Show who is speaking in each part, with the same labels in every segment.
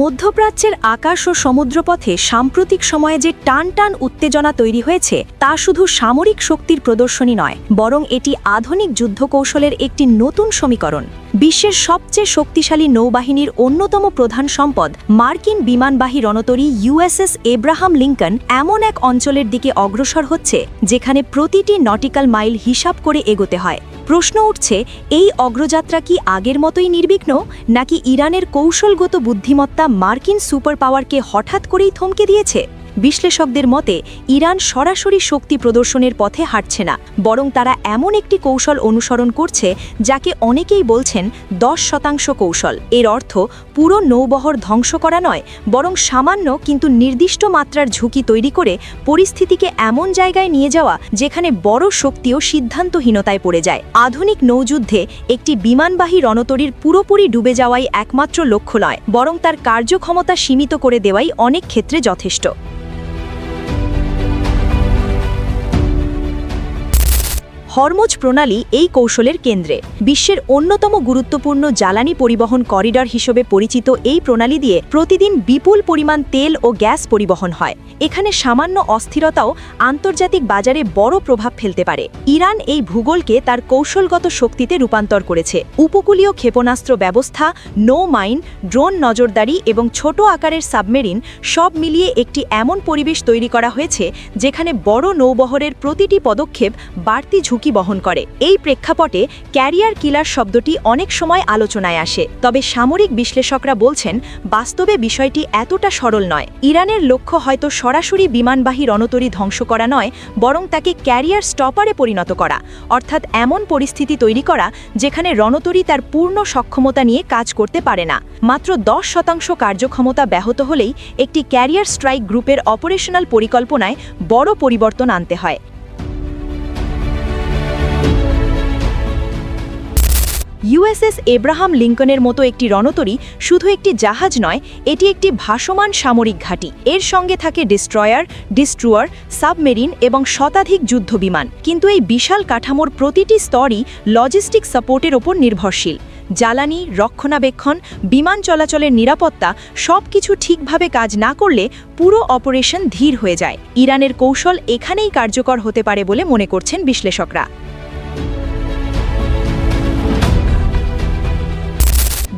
Speaker 1: মধ্যপ্রাচ্যের আকাশ ও সমুদ্রপথে সাম্প্রতিক সময়ে যে টান টান উত্তেজনা তৈরি হয়েছে, তা শুধু সামরিক শক্তির প্রদর্শনী নয়, বরং এটি আধুনিক যুদ্ধকৌশলের একটি নতুন সমীকরণ। বিশ্বের সবচেয়ে শক্তিশালী নৌবাহিনীর অন্যতম প্রধান সম্পদ মার্কিন বিমানবাহী রণতরী ইউএসএস এব্রাহাম লিঙ্কন এমন এক অঞ্চলের দিকে অগ্রসর হচ্ছে, যেখানে প্রতিটি নটিক্যাল মাইল হিসাব করে এগোতে হয়। প্রশ্ন উঠছে, এই অগ্রযাত্রা কি আগের মতোই নির্বিঘ্ন, নাকি ইরানের কৌশলগত বুদ্ধিমত্তা মার্কিন সুপার পাওয়ারকে হঠাৎ করেই থমকে দিয়েছে? বিশ্লেষকদের মতে, ইরান সরাসরি শক্তি প্রদর্শনের পথে হাঁটছে না, বরং তারা এমন একটি কৌশল অনুসরণ করছে যাকে অনেকেই বলছেন দশ শতাংশ কৌশল। এর অর্থ পুরো নৌবহর ধ্বংস করা নয়, বরং সামান্য কিন্তু নির্দিষ্ট মাত্রার ঝুঁকি তৈরি করে পরিস্থিতিকে এমন জায়গায় নিয়ে যাওয়া যেখানে বড় শক্তিও সিদ্ধান্তহীনতায় পড়ে যায়। আধুনিক নৌযুদ্ধে একটি বিমানবাহী রণতরীর পুরোপুরি ডুবে যাওয়াই একমাত্র লক্ষ্য নয়, বরং তার কার্যক্ষমতা সীমিত করে দেওয়াই অনেক ক্ষেত্রে যথেষ্ট। হরমোজ প্রণালী এই কৌশলের কেন্দ্রে। বিশ্বের অন্যতম গুরুত্বপূর্ণ জ্বালানি পরিবহন করিডর হিসেবে পরিচিত এই প্রণালী দিয়ে প্রতিদিন বিপুল পরিমাণ তেল ও গ্যাস পরিবহন হয়। এখানে সামান্য অস্থিরতাও আন্তর্জাতিক বাজারে বড় প্রভাব ফেলতে পারে। ইরান এই ভূগোলকে তার কৌশলগত শক্তিতে রূপান্তর করেছে। উপকূলীয় ক্ষেপণাস্ত্র ব্যবস্থা, নো মাইন, ড্রোন নজরদারি এবং ছোট আকারের সাবমেরিন সব মিলিয়ে একটি এমন পরিবেশ তৈরি করা হয়েছে, যেখানে বড় নৌবহরের প্রতিটি পদক্ষেপ বাড়তি ঝুঁকি বহন করে। এই প্রেক্ষাপটে ক্যারিয়ার কিলার শব্দটি অনেক সময় আলোচনায় আসে। তবে সামরিক বিশ্লেষকরা বলছেন, বাস্তবে বিষয়টি এতটা সরল নয়। ইরানের লক্ষ্য হয়তো সরাসরি বিমানবাহী রণতরী ধ্বংস করা নয়, বরং তাকে ক্যারিয়ার স্টপারে পরিণত করা। অর্থাৎ এমন পরিস্থিতি তৈরি করা, যেখানে রণতরী তার পূর্ণ সক্ষমতা নিয়ে কাজ করতে পারে না। মাত্র দশ শতাংশ কার্যক্ষমতা ব্যাহত হলেই একটি ক্যারিয়ার স্ট্রাইক গ্রুপের অপারেশনাল পরিকল্পনায় বড় পরিবর্তন আনতে হয়। ইউএসএস এব্রাহাম লিঙ্কনের মতো একটি রণতরী শুধু একটি জাহাজ নয়, এটি একটি ভাসমান সামরিক ঘাঁটি। এর সঙ্গে থাকে ডিস্ট্রয়ার ডিস্ট্রুয়ার সাবমেরিন এবং শতাধিক যুদ্ধবিমান। কিন্তু এই বিশাল কাঠামোর প্রতিটি স্তরই লজিস্টিক সাপোর্টের ওপর নির্ভরশীল। জ্বালানি, রক্ষণাবেক্ষণ, বিমান চলাচলের নিরাপত্তা সবকিছু ঠিকভাবে কাজ না করলে পুরো অপারেশন ধীর হয়ে যায়। ইরানের কৌশল এখানেই কার্যকর হতে পারে বলে মনে করছেন বিশ্লেষকরা।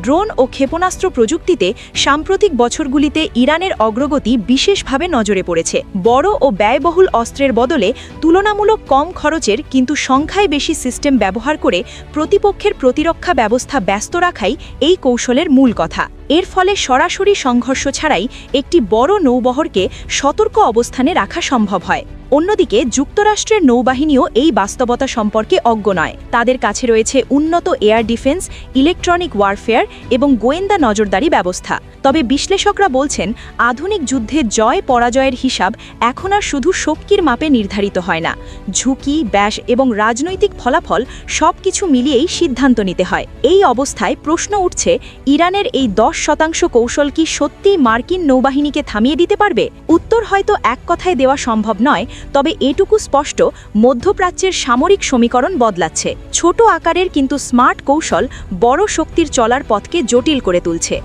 Speaker 1: ড্রোন ও ক্ষেপণাস্ত্র প্রযুক্তিতে সাম্প্রতিক বছরগুলিতে ইরানের অগ্রগতি বিশেষভাবে নজরে পড়েছে। বড় ও ব্যয়বহুল অস্ত্রের বদলে তুলনামূলক কম খরচের কিন্তু সংখ্যায় বেশি সিস্টেম ব্যবহার করে প্রতিপক্ষের প্রতিরক্ষা ব্যবস্থা ব্যস্ত রাখাই এই কৌশলের মূল কথা। এর ফলে সরাসরি সংঘর্ষ ছাড়াই একটি বড় নৌবহরকে সতর্ক অবস্থানে রাখা সম্ভব হয়। অন্যদিকে যুক্তরাষ্ট্রের নৌবাহিনীও এই বাস্তবতা সম্পর্কে অজ্ঞ নয়। তাদের কাছে রয়েছে উন্নত এয়ার ডিফেন্স, ইলেকট্রনিক ওয়ারফেয়ার এবং গোয়েন্দা নজরদারি ব্যবস্থা। তবে বিশ্লেষকরা বলছেন, আধুনিক যুদ্ধে জয় পরাজয়ের হিসাব এখন আর শুধু শক্তির মাপে নির্ধারিত হয় না। ঝুঁকি, ব্যাস এবং রাজনৈতিক ফলাফল সবকিছু মিলিয়েই সিদ্ধান্ত নিতে হয়। এই অবস্থায় প্রশ্ন উঠছে, ইরানের এই দশ শতাংশ কৌশল কি সত্যি মার্কিন নৌবাহিনীকে থামিয়ে দিতে পারবে? উত্তর হয়তো এক কথায় দেওয়া সম্ভব নয়, তবে এটুকু স্পষ্ট, মধ্যপ্রাচ্যের সামরিক সমীকরণ বদলাচ্ছে। ছোট আকারের কিন্তু স্মার্ট কৌশল বড় শক্তির চলার পথকে জটিল করে তুলছে।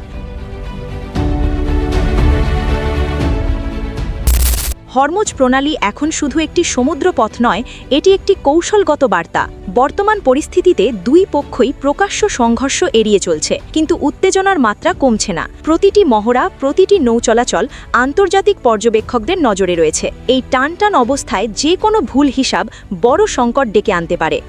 Speaker 1: হরমোজ প্রণালী এখন শুধু একটি সমুদ্র পথ নয়, এটি একটি কৌশলগত বার্তা। বর্তমান পরিস্থিতিতে দুই পক্ষই প্রকাশ্য সংঘর্ষ এড়িয়ে চলছে, কিন্তু উত্তেজনার মাত্রা কমছে না। প্রতিটি মহড়া, প্রতিটি নৌ চলাচল আন্তর্জাতিক পর্যবেক্ষকদের নজরে রয়েছে। এই টানটান অবস্থায় যে কোনো ভুল হিসাব বড় সংকট ডেকে আনতে পারে।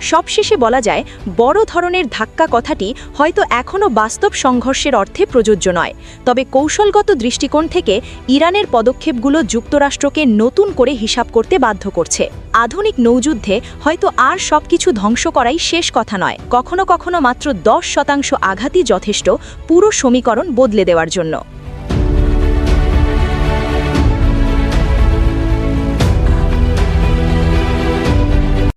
Speaker 1: সবশেষে বলা যায়, বড় ধরনের ধাক্কা কথাটি হয়তো এখনও বাস্তব সংঘর্ষের অর্থে প্রযোজ্য নয়। তবে কৌশলগত দৃষ্টিকোণ থেকে ইরানের পদক্ষেপগুলো যুক্তরাষ্ট্রকে নতুন করে হিসাব করতে বাধ্য করছে। আধুনিক নৌযুদ্ধে হয়তো আর সবকিছু ধ্বংস করাই শেষ কথা নয়। কখনো কখনো মাত্র দশ শতাংশ আঘাতই যথেষ্ট পুরো সমীকরণ বদলে দেওয়ার জন্য।